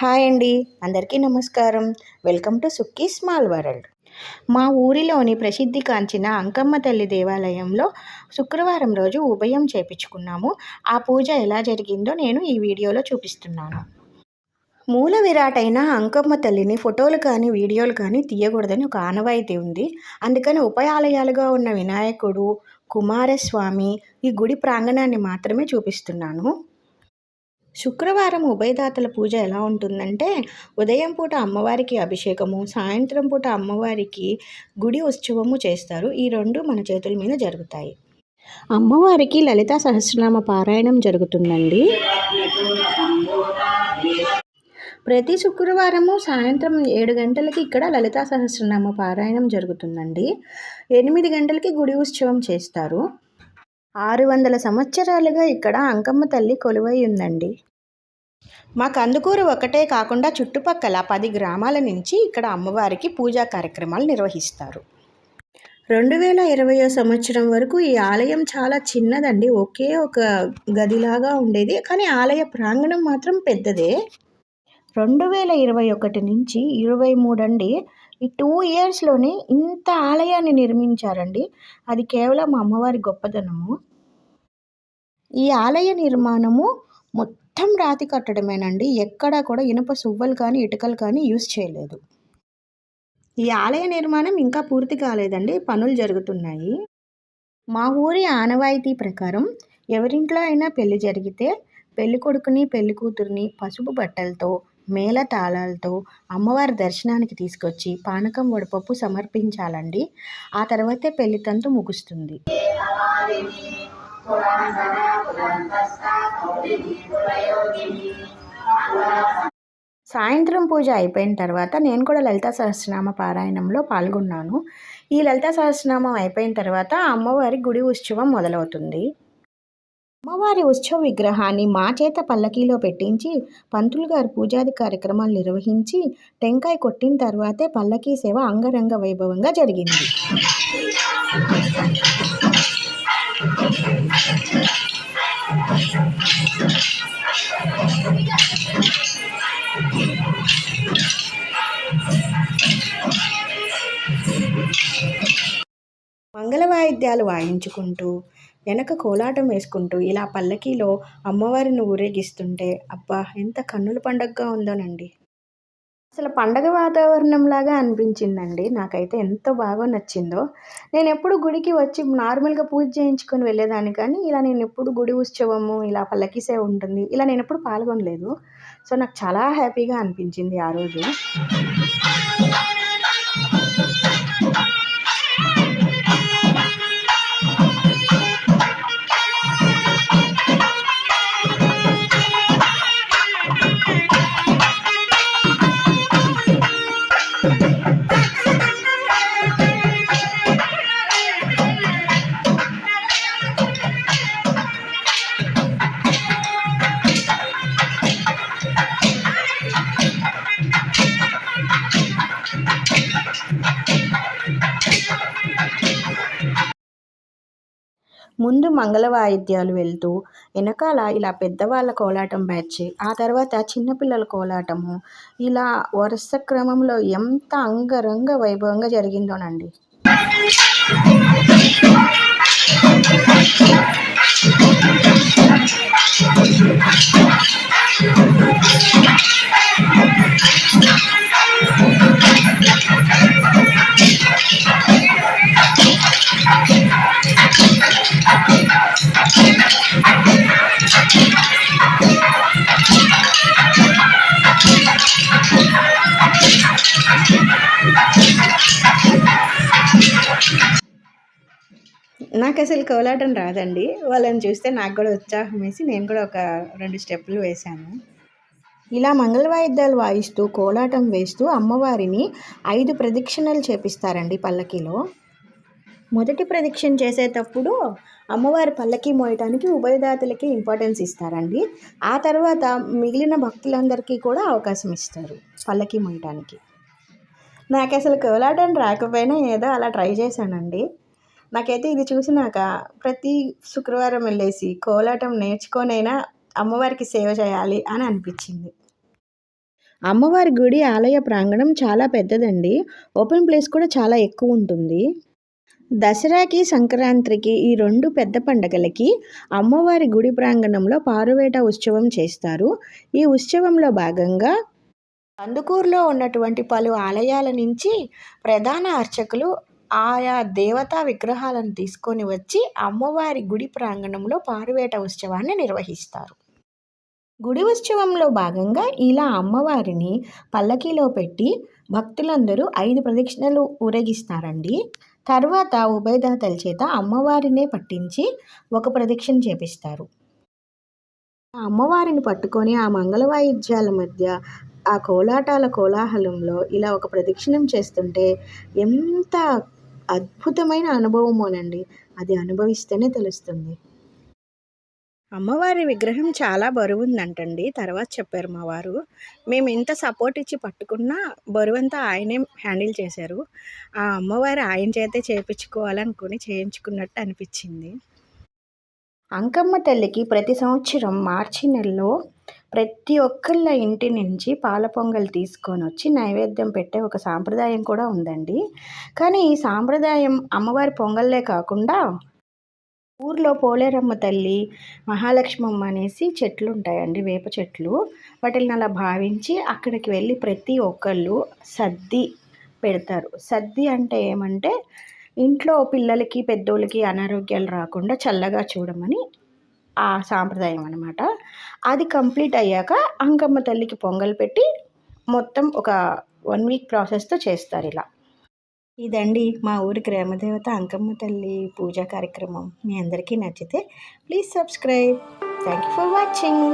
Hi అండి. అందరికీ నమస్కారం. Welcome to Sukki small world. మా ఊరిలోని ప్రసిద్ధి కాంచిన అంకమ్మ తల్లి దేవాలయంలో శుక్రవారం రోజు ఉభయం చేపించుకున్నాము. ఆ పూజ ఎలా జరిగిందో నేను ఈ వీడియోలో చూపిస్తున్నాను. మూల విరాటైన అంకమ్మ తల్లిని ఫోటోలు కానీ వీడియోలు కానీ తీయకూడదని ఒక ఆనవాయితీ ఉంది. అందుకని ఉపాయాలయాలుగా ఉన్న వినాయకుడు కుమారస్వామి ఈ గుడి ప్రాంగణాన్ని మాత్రమే చూపిస్తున్నాను. శుక్రవారం ఉభయదాతల పూజ ఎలా ఉంటుందంటే ఉదయం పూట అమ్మవారికి అభిషేకము సాయంత్రం పూట అమ్మవారికి గుడి ఉత్సవము చేస్తారు. ఈ రెండు మన చేతుల మీద జరుగుతాయి. అమ్మవారికి లలిత సహస్రనామ పారాయణం జరుగుతుందండి. ప్రతి శుక్రవారము సాయంత్రం ఏడు గంటలకి ఇక్కడ లలితా సహస్రనామ పారాయణం జరుగుతుందండి. ఎనిమిది గంటలకి గుడి ఉత్సవం చేస్తారు. ఆరు వందల సంవత్సరాలుగా ఇక్కడ అంకమ్మ తల్లి కొలువై ఉందండి మా కందుకూరు ఒకటే కాకుండా చుట్టుపక్కల పది గ్రామాల నుంచి ఇక్కడ అమ్మవారికి పూజా కార్యక్రమాలు నిర్వహిస్తారు. రెండు వేల ఇరవయో సంవత్సరం వరకు ఈ ఆలయం చాలా చిన్నదండి. ఒకే ఒక గదిలాగా ఉండేది. కానీ ఆలయ ప్రాంగణం మాత్రం పెద్దదే. రెండు వేల ఇరవై ఒకటి నుంచి ఇరవై మూడు అండి ఈ టూ ఇయర్స్లోనే ఇంత ఆలయాన్ని నిర్మించారండి. అది కేవలం అమ్మవారి గొప్పదనము. ఈ ఆలయ నిర్మాణము మొత్తం రాతి కట్టడమేనండి. ఎక్కడా కూడా ఇనుప సువ్వలు కానీ ఇటుకలు కానీ యూజ్ చేయలేదు. ఈ ఆలయ నిర్మాణం ఇంకా పూర్తి కాలేదండి. పనులు జరుగుతున్నాయి. మా ఊరి ఆనవాయితీ ప్రకారం ఎవరింట్లో అయినా పెళ్ళి జరిగితే పెళ్ళి కొడుకుని పెళ్ళి కూతుర్ని పసుపు బట్టలతో మేళ తాళాలతో అమ్మవారి దర్శనానికి తీసుకొచ్చి పానకం వడపప్పు సమర్పించాలండి. ఆ తర్వాతే పెళ్ళి తంతు ముగుస్తుంది. సాయంత్రం పూజ అయిపోయిన తర్వాత నేను కూడా లలిత సహస్రనామ పారాయణంలో పాల్గొన్నాను. ఈ లలిత సహస్రనామం అయిపోయిన తర్వాత అమ్మవారి గుడి ఉత్సవం మొదలవుతుంది. అమ్మవారి ఉత్సవ విగ్రహాన్ని మా చేత పల్లకీలో పెట్టించి పంతులు గారు పూజాది కార్యక్రమాలు నిర్వహించి టెంకాయ కొట్టిన తర్వాతే పల్లకీ సేవ అంగరంగ వైభవంగా జరిగింది. మంగళ వాయిద్యాలు వాయించుకుంటూ వెనక కోలాటం వేసుకుంటూ ఇలా పల్లకీలో అమ్మవారిని ఊరేగిస్తుంటే అబ్బా ఎంత కన్నుల పండగగా ఉందోనండి. అసలు పండగ వాతావరణంలాగా అనిపించిందండి. నాకైతే ఎంత బాగా నచ్చిందో. నేను ఎప్పుడు గుడికి వచ్చి నార్మల్గా పూజ చేయించుకొని వెళ్ళేదాన్ని కానీ ఇలా నేను ఎప్పుడు గుడి ఉత్సవము ఇలా పల్లకి ఉంటుంది ఇలా నేను ఎప్పుడు పాల్గొనలేదు. సో నాకు చాలా హ్యాపీగా అనిపించింది ఆ రోజు. ముందు మంగళ వాయిద్యాలు వెళ్తూ వెనకాల ఇలా పెద్దవాళ్ళ కోలాటం బ్యాచ్ ఆ తర్వాత చిన్నపిల్లల కోలాటము ఇలా వరుస క్రమంలో ఎంత అంగరంగ వైభవంగా జరిగిందోనండి. నాకు అసలు కోలాటం రాదండి. వాళ్ళని చూస్తే నాకు కూడా ఉత్సాహం వేసి నేను కూడా ఒక రెండు స్టెప్పులు వేశాను. ఇలా మంగళ వాయిద్యాలు వాయిస్తూ కోలాటం వేస్తూ అమ్మవారిని ఐదు ప్రదక్షిణలు చేపిస్తారండి పల్లకిలో. మొదటి ప్రదక్షిణ చేసేటప్పుడు అమ్మవారి పల్లకి మోయటానికి ఉభయదాతలకి ఇంపార్టెన్స్ ఇస్తారండి. ఆ తర్వాత మిగిలిన భక్తులందరికీ కూడా అవకాశం ఇస్తారు పల్లకి మోయటానికి. నాకు అసలు కోలాటం రాకపోయినా ఏదో అలా ట్రై చేశానండి. నాకైతే ఇది చూసినాక ప్రతి శుక్రవారం వెళ్ళేసి కోలాటం నేర్చుకొనైనా అమ్మవారికి సేవ చేయాలి అని అనిపించింది. అమ్మవారి గుడి ఆలయ ప్రాంగణం చాలా పెద్దదండి. ఓపెన్ ప్లేస్ కూడా చాలా ఎక్కువ ఉంటుంది. దసరాకి సంక్రాంతికి ఈ రెండు పెద్ద పండగలకి అమ్మవారి గుడి ప్రాంగణంలో పారువేట ఉత్సవం చేస్తారు. ఈ ఉత్సవంలో భాగంగా కందుకూరులో ఉన్నటువంటి పలు ఆలయాల నుంచి ప్రధాన అర్చకులు ఆయా దేవతా విగ్రహాలను తీసుకొని వచ్చి అమ్మవారి గుడి ప్రాంగణంలో పారువేట ఉత్సవాన్ని నిర్వహిస్తారు. గుడి ఉత్సవంలో భాగంగా ఇలా అమ్మవారిని పల్లకీలో పెట్టి భక్తులందరూ ఐదు ప్రదక్షిణలు ఊరేగిస్తారండి. తర్వాత ఉభయదాతల చేత అమ్మవారినే పట్టించి ఒక ప్రదక్షిణ చేపిస్తారు. ఆ అమ్మవారిని పట్టుకొని ఆ మంగళ వాయిద్యాల మధ్య ఆ కోలాటాల కోలాహలంలో ఇలా ఒక ప్రదక్షిణం చేస్తుంటే ఎంత అద్భుతమైన అనుభవమోనండి అది అనుభవిస్తేనే తెలుస్తుంది. అమ్మవారి విగ్రహం చాలా బరువు ఉందంటండి తర్వాత చెప్పారు మా వారు. మేము ఎంత సపోర్ట్ ఇచ్చి పట్టుకున్నా బరువంతా ఆయనే హ్యాండిల్ చేశారు. ఆ అమ్మవారు ఆయన చేతే చేయించుకోవాలనుకుని చేయించుకున్నట్టు అనిపించింది. అంకమ్మ తల్లికి ప్రతి సంవత్సరం మార్చి నెలలో ప్రతి ఒక్కళ్ళ ఇంటి నుంచి పాల పొంగల్ తీసుకొని వచ్చి నైవేద్యం పెట్టే ఒక సాంప్రదాయం కూడా ఉందండి. కానీ ఈ సాంప్రదాయం అమ్మవారి పొంగల్లే కాకుండా ఊర్లో పోలేరమ్మ తల్లి మహాలక్ష్మమ్మ అనేసి చెట్లు ఉంటాయండి వేప చెట్లు. వాటిని అలా భావించి అక్కడికి వెళ్ళి ప్రతి ఒక్కళ్ళు సద్ది పెడతారు. సద్ది అంటే ఏమంటే ఇంట్లో పిల్లలకి పెద్దోళ్ళకి అనారోగ్యాలు రాకుండా చల్లగా చూడమని ఆ సాంప్రదాయం అనమాట అది కంప్లీట్ అయ్యాక అంకమ్మ తల్లికి పొంగల్ పెట్టి మొత్తం ఒక వన్ వీక్ ప్రాసెస్తో చేస్తారు ఇలా. ఇదండి మా ఊరి గ్రామదేవత అంకమ్మ తల్లి పూజా కార్యక్రమం. మీ అందరికీ నచ్చితే please subscribe. Thank you for watching.